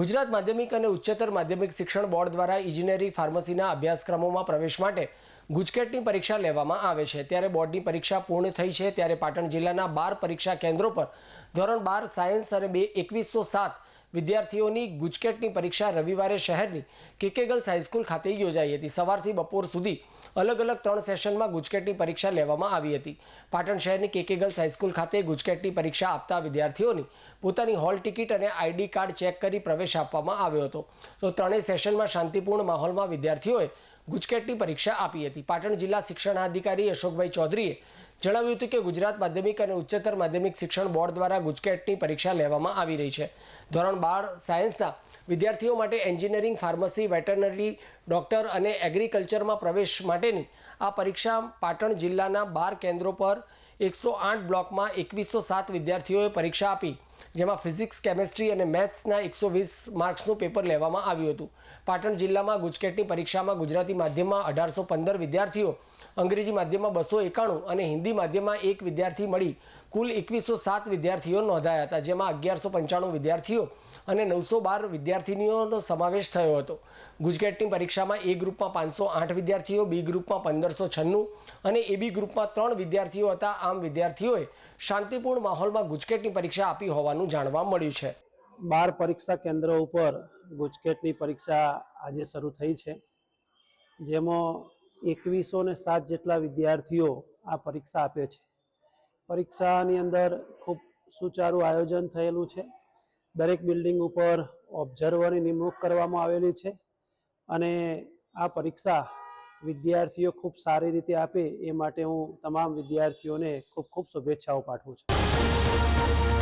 ગુજરાત માધ્યમિક અને ઉચ્ચતર માધ્યમિક શિક્ષણ બોર્ડ દ્વારા ઇજનેરી ફાર્મસીના અભ્યાસક્રમોમાં પ્રવેશ માટે ગુજકેટની પરીક્ષા લેવામાં આવે છે. ત્યારે બોર્ડની પરીક્ષા પૂર્ણ થઈ છે. ત્યારે પાટણ જિલ્લાના બાર પરીક્ષા કેન્દ્રો પર ધોરણ બાર સાયન્સ અને બે એકવીસો સાત વિદ્યાર્થીઓની ગુજકેટની પરીક્ષા રવિવારે શહેરની કેકે ગર્લ્સ હાઈસ્કૂલ ખાતે યોજાઈ હતી. સવારથી બપોર સુધી અલગ અલગ ત્રણ સેશનમાં ગુજકેટની પરીક્ષા લેવામાં આવી હતી. પાટણ શહેરની કેકે ગર્લ્સ હાઈસ્કૂલ ખાતે ગુજકેટની પરીક્ષા આપતા વિદ્યાર્થીઓની પોતાની હોલ ટિકિટ અને આઈડી કાર્ડ ચેક કરી પ્રવેશ આપવામાં આવ્યો હતો. તો ત્રણેય સેશનમાં શાંતિપૂર્ણ માહોલમાં વિદ્યાર્થીઓએ ગુજકેટની પરીક્ષા આપી હતી. પાટણ જિલ્લા શિક્ષણાધિકારી અશોકભાઈ ચૌધરીએ જણાવ્યું હતું કે ગુજરાત માધ્યમિક અને ઉચ્ચતર માધ્યમિક શિક્ષણ બોર્ડ દ્વારા ગુજકેટની પરીક્ષા લેવામાં આવી રહી છે. ધોરણ બાર સાયન્સના વિદ્યાર્થીઓ માટે એન્જિનિયરિંગ, ફાર્મસી, વેટરનરી, ડૉક્ટર અને એગ્રીકલ્ચરમાં પ્રવેશ માટેની આ પરીક્ષા પાટણ જિલ્લાના બાર કેન્દ્રો પર એકસો આઠ બ્લોકમાં એકવીસો સાત વિદ્યાર્થીઓએ પરીક્ષા આપી, જેમાં ફિઝિક્સ, કેમેસ્ટ્રી અને મેથ્સના એકસો વીસ માર્ક્સનું પેપર લેવામાં આવ્યું હતું. પાટણ જિલ્લામાં ગુજકેટની પરીક્ષામાં ગુજરાતી માધ્યમમાં અઢારસો પંદર વિદ્યાર્થીઓ, અંગ્રેજી માધ્યમમાં બસો એકાણું અને હિન્દી માધ્યમમાં એક વિદ્યાર્થી મળી કુલ એકવીસો સાત વિદ્યાર્થીઓ નોંધાયા હતા, જેમાં અગિયારસો પંચાણું વિદ્યાર્થીઓ અને નવસો બાર વિદ્યાર્થીનીઓનો સમાવેશ થયો હતો. ગુજકેટની પરીક્ષામાં એ ગ્રુપમાં પાંચસો આઠ વિદ્યાર્થીઓ, બી ગ્રુપમાં પંદરસો છન્નું અને એબી ગ્રુપમાં ત્રણ વિદ્યાર્થીઓ હતા. આમ વિદ્યાર્થીઓએ શાંતિપૂર્ણ માહોલમાં ગુજકેટની પરીક્ષા આપી હોવાનું જાણવા મળ્યું છે. બાર પરીક્ષા કેન્દ્રો ઉપર ગુજકેટની પરીક્ષા આજે શરૂ થઈ છે. જેમાં એકવીસો ને સાત જેટલા વિદ્યાર્થીઓ આ પરીક્ષા આપે છે. પરીક્ષાની અંદર ખૂબ સુચારું આયોજન થયેલું છે. દરેક બિલ્ડિંગ ઉપર ઓબ્ઝર્વરની નિમણૂક કરવામાં આવેલી છે અને આ પરીક્ષા વિદ્યાર્થીઓ ખૂબ સારી રીતે આપે એ માટે હું તમામ વિદ્યાર્થીઓને ખૂબ ખૂબ શુભેચ્છાઓ પાઠવું છું.